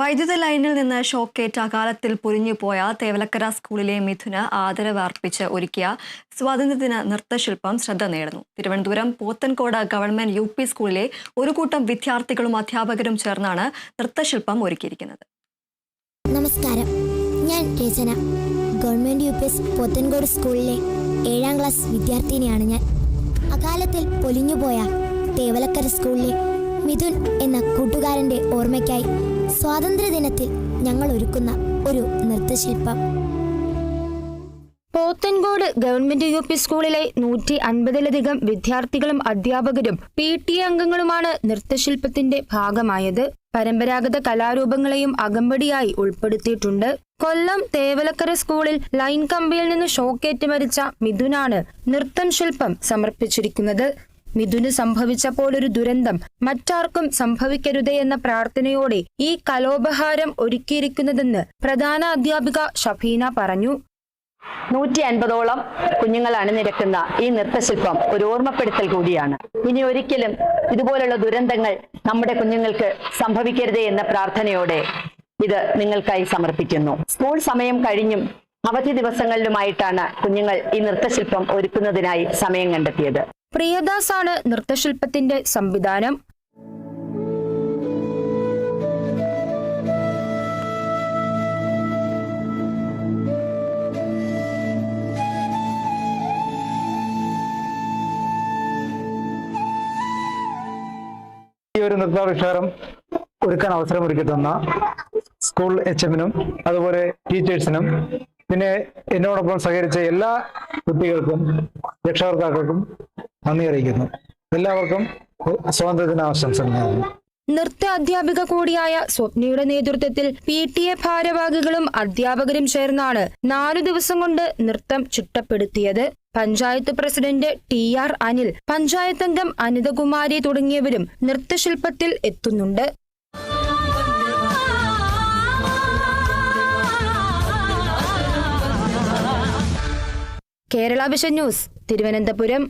വൈദ്യുത ലൈനിൽ നിന്ന് ഷോക്കേറ്റ് അകാലത്തിൽ പൊരിഞ്ഞുപോയ തേവലക്കര സ്കൂളിലെ മിഥുന് ആദരവ് അർപ്പിച്ച് ഒരുക്കിയ സ്വാതന്ത്ര്യദിന നൃത്തശില്പം ശ്രദ്ധ നേടുന്നു. Thiruvananthapuram Pothencode government U P സ്കൂളിലെ ഒരു കൂട്ടം വിദ്യാർത്ഥികളും അധ്യാപകരും ചേർന്നാണ് നൃത്തശില്പം ഒരുക്കിയിരിക്കുന്നത്. നമസ്കാരം. ഞാൻ Rachana. Government U P Pothencode സ്കൂളിലെ ഏഴാം ക്ലാസ് വിദ്യാർത്ഥിനിയാണ് ഞാൻ. അകാലത്തിൽ പൊലിഞ്ഞുപോയ തേവലക്കര സ്കൂളിലെ മിഥുൻ എന്ന കൂട്ടുകാരന്റെ ഓർമ്മയ്ക്കായി സ്വാതന്ത്ര്യദിനത്തിൽ ഞങ്ങൾ ഒരുക്കുന്ന ഒരു നൃത്തശില്പം. പോത്തൻകോട് ഗവൺമെന്റ് യു പി സ്കൂളിലെ നൂറ്റി അൻപതിലധികം വിദ്യാർത്ഥികളും അധ്യാപകരും പി ടി അംഗങ്ങളുമാണ് നൃത്തശില്പത്തിന്റെ ഭാഗമായത്. പരമ്പരാഗത കലാരൂപങ്ങളെയും അകമ്പടിയായി ഉൾപ്പെടുത്തിയിട്ടുണ്ട്. കൊല്ലം തേവലക്കര സ്കൂളിൽ ലൈൻ കമ്പിയിൽ നിന്ന് ഷോക്കേറ്റ് മരിച്ച മിഥുനാണ് നൃത്തം ശില്പം സമർപ്പിച്ചിരിക്കുന്നത്. മിഥുന് സംഭവിച്ചപ്പോലൊരു ദുരന്തം മറ്റാർക്കും സംഭവിക്കരുതേ എന്ന പ്രാർത്ഥനയോടെ ഈ കലോപഹാരം ഒരുക്കിയിരിക്കുന്നതെന്ന് പ്രധാന അധ്യാപിക ഷഫീന പറഞ്ഞു. നൂറ്റി അൻപതോളം കുഞ്ഞുങ്ങൾ അണിനിരക്കുന്ന ഈ നൃത്തശില്പം ഒരു ഓർമ്മപ്പെടുത്തൽ കൂടിയാണ്. ഇനി ഒരിക്കലും ഇതുപോലുള്ള ദുരന്തങ്ങൾ നമ്മുടെ കുഞ്ഞുങ്ങൾക്ക് സംഭവിക്കരുതേ എന്ന പ്രാർത്ഥനയോടെ ഇത് നിങ്ങൾക്കായി സമർപ്പിക്കുന്നു. സ്കൂൾ സമയം കഴിഞ്ഞും അവധി ദിവസങ്ങളിലുമായിട്ടാണ് കുഞ്ഞുങ്ങൾ ഈ നൃത്തശില്പം ഒരുക്കുന്നതിനായി സമയം കണ്ടെത്തിയത്. പ്രിയദാസ് ആണ് നൃത്തശില്പത്തിന്റെ സംവിധാനം. ഈ ഒരു നൃത്താവിഷ്കാരം ഒരുക്കാൻ അവസരം ഒരുക്കി തന്ന സ്കൂൾ എച്ച് എമ്മിനും അതുപോലെ ടീച്ചേഴ്സിനും പിന്നെ എന്നോടൊപ്പം സഹകരിച്ച എല്ലാ കുട്ടികൾക്കും രക്ഷകർത്താക്കൾക്കും നന്ദി അറിയിക്കുന്നു. എല്ലാവർക്കും സ്വാതന്ത്ര്യദിനാശംസകൾ. നേരുന്നു നൃത്ത അധ്യാപിക കൂടിയായ സ്വപ്നയുടെ നേതൃത്വത്തിൽ പി ടി എ ഭാരവാഹികളും അധ്യാപകരും ചേർന്നാണ് നാലു ദിവസം കൊണ്ട് നൃത്തം ചിട്ടപ്പെടുത്തിയത്. Panchayat president T R Anil panchayat അംഗം അനിതകുമാരി തുടങ്ങിയവരും നൃത്തശില്പത്തിൽ എത്തുന്നുണ്ട്. Kerala vision news Thiruvananthapuram.